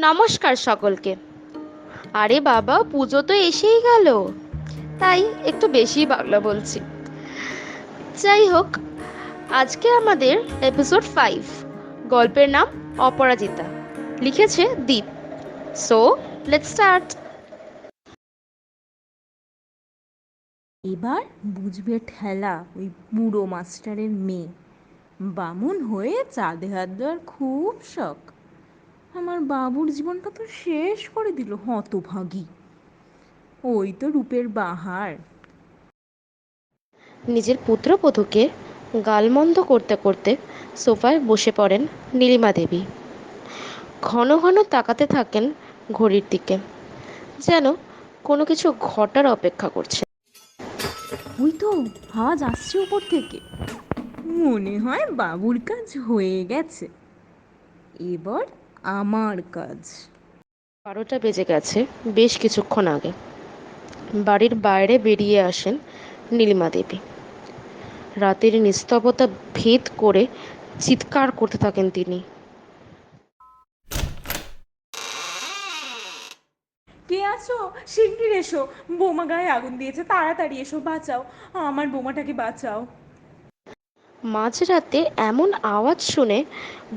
নমস্কার সকলকে। আরে বাবা, পুজো তো এসেই গেল। তাই একটু বেশি বাংলা বলছি। যাই হোক, আজকে আমাদের এপিসোড ফাইভ গল্পের নাম অপরাজিতা। লিখেছে দীপ। সো লেটস স্টার্ট এবার বুঝবে ঠেলা ওই বুড়ো মাস্টারের মেয়ে। বামুন হয়ে চাঁদে হাত দেওয়ার খুব শখ। আমার বাবুর জীবনটা তো শেষ করে দিল হতভাগী। ওই তো রূপের বাহার। নিজের পুত্রবধূকে গালমন্দ করতে করতে সোফায় বসে পড়েন নীলিমা দেবী। ঘন ঘন তাকাতে থাকেন ঘড়ির দিকে যেন কোনো কিছু ঘটার অপেক্ষা করছে। ওই তো আওয়াজ আসছে উপর থেকে। মনে হয় বাবুর কাজ হয়ে গেছে। এবার আমার কাজ। বারোটা বেজে গেছে বেশ কিছুক্ষণ আগে। বাড়ির বাইরে বেরিয়ে আসেন নীলিমা দেবী। রাতের নিস্তবতা ভেদ করে চিৎকার করতে থাকেন তিনি। কে আছো? শিগগির এসো। বোমা গায়ে আগুন দিয়েছে তাড়াতাড়ি এসো বাঁচাও। আমার বোমাটাকে বাঁচাও। মাঝরাতে এমন আওয়াজ শুনে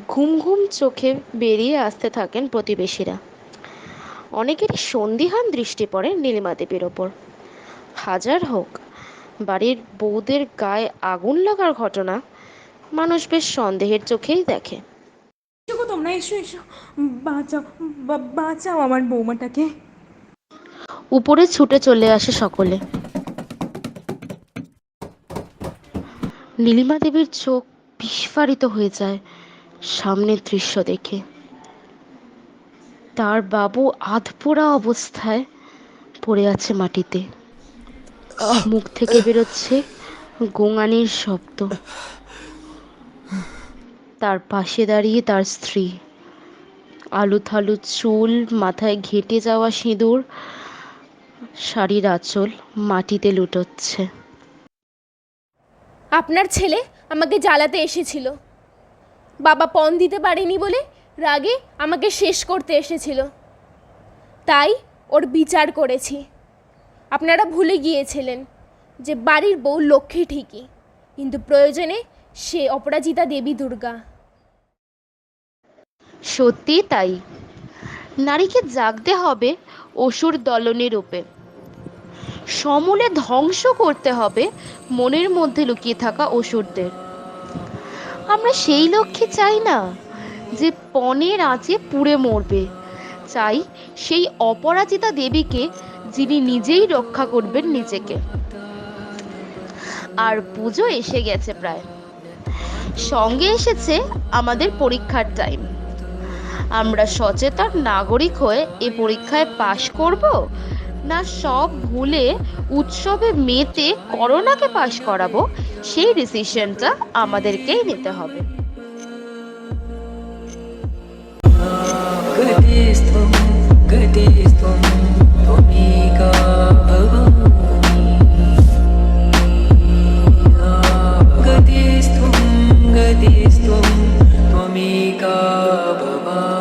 ঘুম ঘুম চোখে বেরিয়ে আসতে থাকেন প্রতিবেশীরা। অনেকেরই সন্দিহান দৃষ্টি পড়ে নীলিমা দেবীর ওপর। হাজার হোক বাড়ির বউদের গায়ে আগুন লাগার ঘটনা মানুষ বেশ সন্দেহের চোখেই দেখে। এসো তোমরা এসো এসো। বাঁচাও বাঁচাও আমার বৌমাটাকে। উপরে ছুটে চলে আসে সকলে। নীলিমা দেবীর চোখ বিস্ফারিত হয়ে যায় সামনের দৃশ্য দেখে। তার বাবু আধপোড়া অবস্থায় পড়ে আছে মাটিতে। মুখ থেকে বেরোচ্ছে গোঙানির শব্দ। তার পাশে দাঁড়িয়ে তার স্ত্রী। আলু থালু চুল, মাথায় ঘেটে যাওয়া সিঁদুর, শাড়ির আঁচল মাটিতে লুটোচ্ছে। আপনার ছেলে আমাকে জ্বালাতে এসেছিল। বাবা পণ দিতে পারেনি বলে রাগে আমাকে শেষ করতে এসেছিল। তাই ওর বিচার করেছি। আপনারা ভুলে গিয়েছিলেন যে বাড়ির বউ লক্ষ্মী ঠিকই, কিন্তু প্রয়োজনে সে অপরাজিতা দেবী দুর্গা। সত্যি তাই। নারীকে জাগতে হবে অসুর দলনের রূপে সমূলে ধ্বংস করতে হবে মনের মধ্যে লুকিয়ে থাকা অসুরদের। আমরা সেই লক্ষ্যে চাই না যে পণের আঁচে পুড়ে মরবে। চাই সেই অপরাজিতা দেবীকে যিনি নিজেই রক্ষা করবেন নিজেকে। আর পুজো এসে গেছে প্রায়। সঙ্গে এসেছে আমাদের পরীক্ষার টাইম আমরা সচেতন নাগরিক হয়ে এ পরীক্ষায় পাশ করব না সব ভুলে উৎসবে মেতে করোনাকে পাশ করাবো, সেই ডিসিশনটা আমাদেরকেই নিতে হবে। गतिस्त्वं गतिस्त्वं त्वमेका भवा